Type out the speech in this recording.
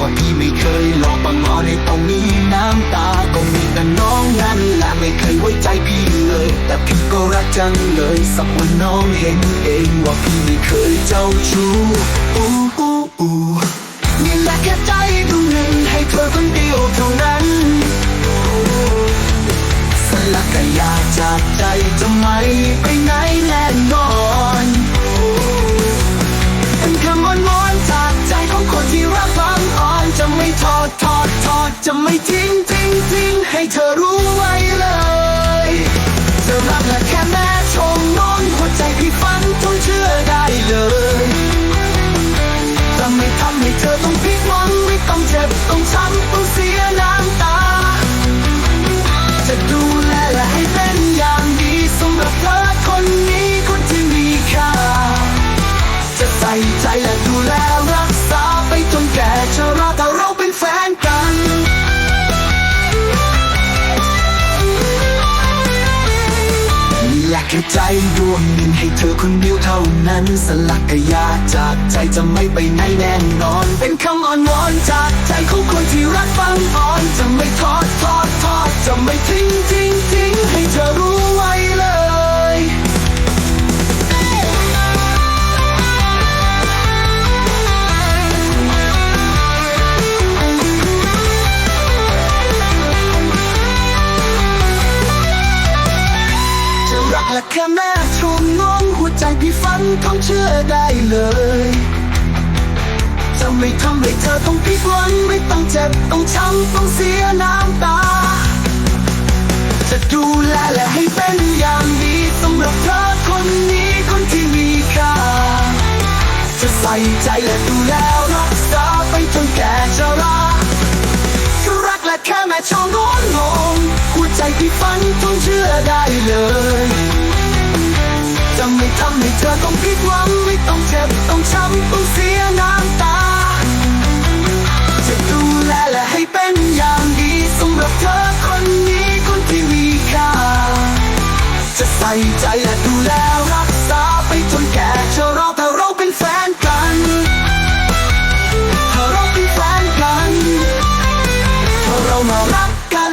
ว่าพี่ไม่เคยหลอกบังงอในตรงนี้น้ำตาก็มีแต่น้องนั้นแหละไม่เคยไว้ใจพี่เลย แต่พี่ก็รักจังเลย สักวันน้องเห็นเองว่าพี่ไม่เคยเจ้าชู้ ทอดทอดทอดจะไม่ทิ้งทิ้งทิ้งให้เธอรู้ไว้เลยจะรักและแค่แม่ชมนอนหัวใจพี่ฝันจนเชื่อได้เลยจะไม่ทำให้เธอต้องผิดหวังไม่ต้องเจ็บต้องช้ำ แค่ใจดวงหนึ่งให้เธอคนเดียวเท่านั้น สลักกะยาจากใจจะไม่ไปไหนแน่นอน เป็นคำอ่อนวอนจากใจของคนที่รักฟังอ่อนจะไม่ทอดทอดทอดจะไม่ แค่แม่ชมน้องหัวใจพี่ฝันต้องเชื่อได้เลยจะไม่ทำให้เธอต้องผิดหวังไม่ต้องเจ็บต้องช้ำต้องเสียน้ำตา จะดูแลและให้เป็นอย่างดีสำหรับเธอคนนี้คนที่มีค่า จะใส่ใจและดูแลรักษาไปจนแก่ชรารักและแค่แม่ชองงอนงงหัวใจพี่ฝันต้องเชื่อได้เลยำให้เธอต้องผิดหวังไม่ต้องเจ็บต้องช้ำต้องเสียน้ำตา จะดูแลและให้เป็นอย่างดีสำหรับเธอคนนี้คนที่มีค่า จะใส่ใจและดูแลรักษาไปจนแก่ชราถ้าเราเป็นแฟนกันถ้าเราเป็นแฟนกันถ้าเรามารักกัน